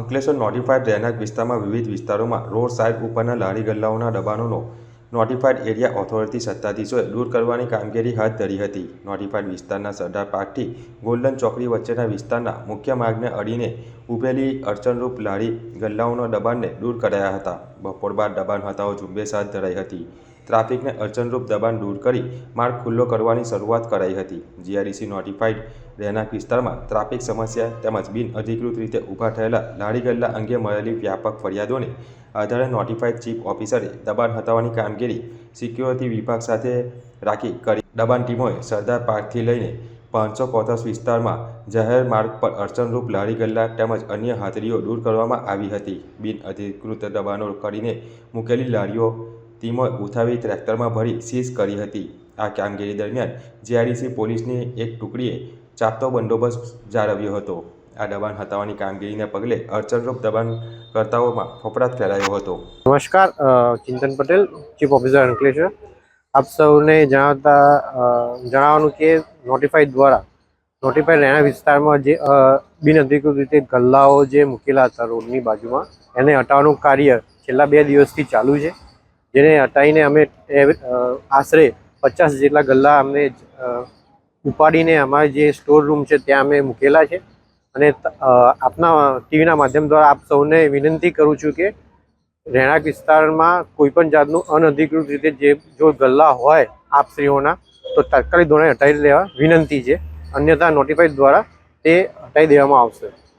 Ankleshwar notified રહેણાંક વિસ્તારમાં વિવિધ વિસ્તારોમાં રોડ સાઇડ ઉપરના લારી ગલ્લાઓના દબાણોનો નોટિફાઈડ એરિયા ઓથોરિટી સત્તાધીશોએ દૂર કરવાની કામગીરી હાથ ધરી હતી. નોટિફાઈડ વિસ્તારના સરદાર પાર્કથી ગોલ્ડન ચોકડી વચ્ચેના વિસ્તારના મુખ્ય માર્ગને અડીને ઊભેલી અડચણરૂપ લારી ગલ્લાઓના દબાણને દૂર કરાયા હતા. બપોર બાદ દબાણ હટાવો ઝુંબેશ હાથ ધરાઈ હતી. ટ્રાફિકને અડચણરૂપ દબાણ દૂર કરી માર્ગ ખુલ્લો કરવાની શરૂઆત કરાઈ હતી. જીઆરઈસી નોટિફાઈડ રહેણાંક વિસ્તારમાં ટ્રાફિક સમસ્યા તેમજ બિન અધિકૃત રીતે ઊભા થયેલા લારી ગલ્લા અંગે મળેલી વ્યાપક ફરિયાદોને આધારે નોટિફાઈડ ચીફ ઓફિસરે દબાણ હટાવવાની કામગીરી સિક્યોરિટી વિભાગ સાથે રાખી કરી. દબાણ ટીમોએ સરદાર પાર્કથી લઈને પાંચસો પોતાસ વિસ્તારમાં જાહેર માર્ગ પર અડચણરૂપ લારી ગલ્લા તેમજ અન્ય હાથરીઓ દૂર કરવામાં આવી હતી. બિન અધિકૃત દબાણો કરીને મૂકેલી લારીઓ ટીમોએ ઉઠાવી ટ્રેક્ટરમાં ભરી સીઝ કરી હતી. આ કામગીરી દરમિયાન જીઆરડીસી પોલીસની એક ટુકડીએ ચાપતો બંદોબસ્ત જાળવ્યો હતો. આ દબાણ હટાવવાની કામગીરીને પગલે અડચણરૂપ દબાણકર્તાઓમાં ફફડાટ ફેલાયો હતો. નમસ્કાર ચિંતન પટેલ ચીફ ઓફિસર અંકલેશ્વર. આપ સૌને જણાવતા જણાવવાનું કે નોટિફાઈડ દ્વારા નોટિફાઈડ રહેણા વિસ્તારમાં જે બિનઅધિકૃત રીતે ગલ્લાઓ જે મૂકેલા હતા રોડની બાજુમાં, એને હટાવવાનું કાર્ય છેલ્લા બે દિવસથી ચાલુ છે. જેને હટાવીને અમે આશરે પચાસ જેટલા ગલ્લા અમને ઉપાડીને અમારા જે સ્ટોર રૂમ છે ત્યાં અમે મૂકેલા છે. અને આપના ટીવીના માધ્યમ દ્વારા આપ સૌને વિનંતી કરું છું કે રહેણાંક વિસ્તારમાં કોઈ પણ જાતનું અનધિકૃત રીતે જે, જો ગલ્લા હોય આપશ્રીઓના, તો તાત્કાલિક ધોરણે હટાવી લેવા વિનંતી છે. અન્યથા નોટિફાઈડ દ્વારા તે હટાવી દેવામાં આવશે.